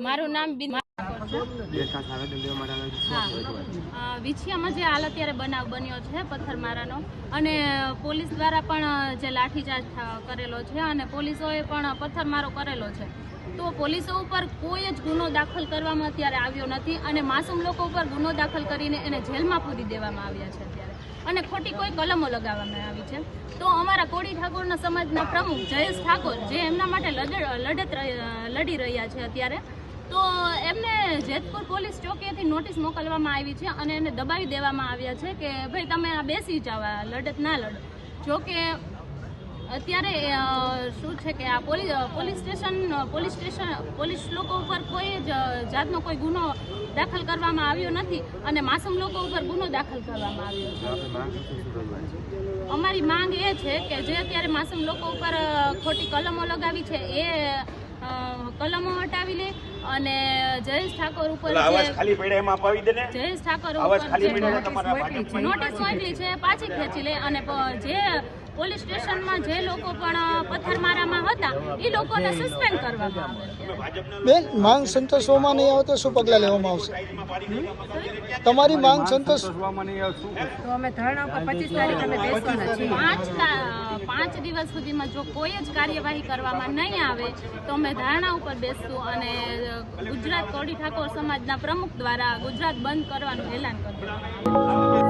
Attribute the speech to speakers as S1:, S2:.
S1: મારું નામ વિછિયામાં જે હાલ અત્યારે બનાવ બન્યો છે પથ્થરમારાનો અને પોલીસ દ્વારા પણ જે લાઠીચાર્જ કરેલો છે અને પોલીસોએ પણ પથ્થરમારો કરેલો છે. તો પોલીસો ઉપર કોઈ જ ગુનો દાખલ કરવામાં અત્યારે આવ્યો નથી અને માસૂમ લોકો ઉપર ગુનો દાખલ કરીને એને જેલમાં પૂરી દેવામાં આવ્યા છે અત્યારે. અને ખોટી કોઈ કલમો લગાવવામાં આવી છે. તો અમારા કોડી ઠાકોરના સમાજના પ્રમુખ જયેશ ઠાકોર જે એમના માટે લડ- લડત લડી રહ્યા છે અત્યારે તો એમને જેતપુર પોલીસ ચોકીએથી નોટિસ મોકલવામાં આવી છે અને એને દબાવી દેવામાં આવ્યા છે કે ભાઈ તમે આ બેસી જાઓ આ લડત ના લડો. જો કે અત્યારે શું છે કે આ police police station police station police લોકો ઉપર કોઈ જ જાતનો કોઈ ગુનો દાખલ કરવામાં આવ્યો નથી અને માસૂમ લોકો ઉપર ગુનો દાખલ કરવામાં આવ્યો છે. અમારી માંગ એ છે કે જે અત્યારે માસૂમ લોકો ઉપર ખોટી કલમો લગાવી છે એ કલમો હટાવી લે અને જયેશ ઠાકોર ઉપર
S2: ખાલી પડ્યા એમાં અપાવી દે ને?
S1: જયેશ ઠાકોર ઉપર નોટિસ
S2: તમારા
S1: મોકલી છે. પાછી ખેંચી લે અને જે પોલીસ સ્ટેશનમાં જે લોકો પણ પથ્થરમારામાં હતા એ લોકોને સસ્પેન્ડ કરવામાં આવે.
S3: બેન માંગ સંતોષવામાં નહીં આવે તો શું પગલાં લેવામાં આવશે? તમારી માંગ સંતોષ
S4: તો અમે ધરણા પર પચીસ તારીખ અમે બેસવાના છીએ.
S1: પાંચ પાંચ દિવસ સુધીમાં જો કોઈ જ કાર્યવાહી કરવામાં નહીં આવે, તો અમે ધારણા ઉપર બેસશું અને ગુજરાત કોડી ઠાકોર સમાજના પ્રમુખ દ્વારા ગુજરાત બંધ કરવાનું એલાન કર્યું